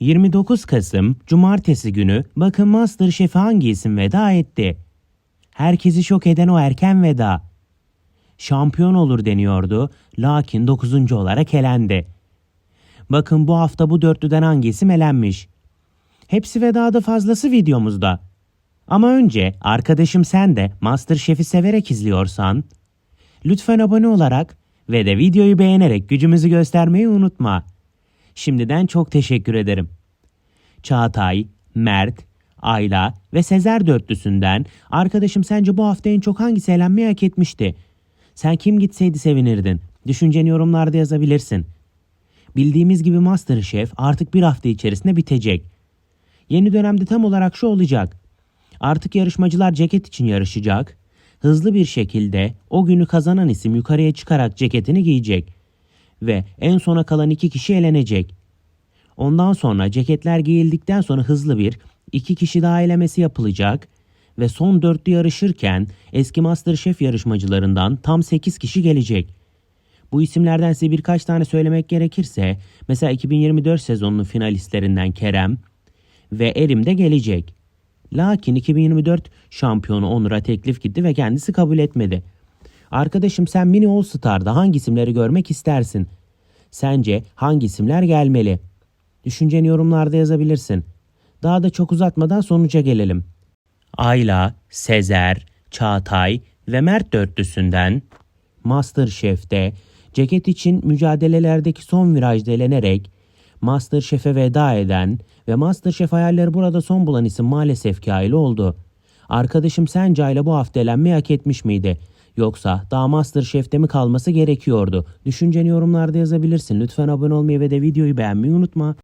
29 Kasım Cumartesi günü bakın Masterchef'e hangi isim veda etti? Herkesi şok eden o erken veda. Şampiyon olur deniyordu lakin 9. olarak elendi. Bakın bu hafta bu dörtlüden hangi isim elenmiş? Hepsi vedada fazlası videomuzda. Ama önce arkadaşım sen de Masterchef'i severek izliyorsan lütfen abone olarak ve de videoyu beğenerek gücümüzü göstermeyi unutma. Şimdiden çok teşekkür ederim. Çağatay, Mert, Ayla ve Sezer dörtlüsünden arkadaşım sence bu hafta en çok hangisi elenmeyi hak etmişti? Sen kim gitseydi sevinirdin? Düşünceni yorumlarda yazabilirsin. Bildiğimiz gibi Masterchef artık bir hafta içerisinde bitecek. Yeni dönemde tam olarak şu olacak. Artık yarışmacılar ceket için yarışacak. Hızlı bir şekilde o günü kazanan isim yukarıya çıkarak ceketini giyecek. Ve en sona kalan iki kişi elenecek. Ondan sonra ceketler giyildikten sonra hızlı bir iki kişi daha elemesi yapılacak ve son dörtlü yarışırken eski Masterchef yarışmacılarından tam 8 kişi gelecek. Bu isimlerden size birkaç tane söylemek gerekirse mesela 2024 sezonunun finalistlerinden Kerem ve Erim de gelecek. Lakin 2024 şampiyonu Onur'a teklif gitti ve kendisi kabul etmedi. Arkadaşım sen Mini All Star'da hangi isimleri görmek istersin? Sence hangi isimler gelmeli? Düşünceni yorumlarda yazabilirsin. Daha da çok uzatmadan sonuca gelelim. Ayla, Sezer, Çağatay ve Mert dörtlüsünden Masterchef'te ceket için mücadelelerdeki son virajda elenerek Masterchef'e veda eden ve Masterchef hayalleri burada son bulan isim maalesef ki Ayla oldu. Arkadaşım sence Ayla bu hafta elenmeyi hak etmiş miydi? Yoksa daha Masterchef'te mi kalması gerekiyordu? Düşünceni yorumlarda yazabilirsin. Lütfen abone olmayı ve de videoyu beğenmeyi unutma.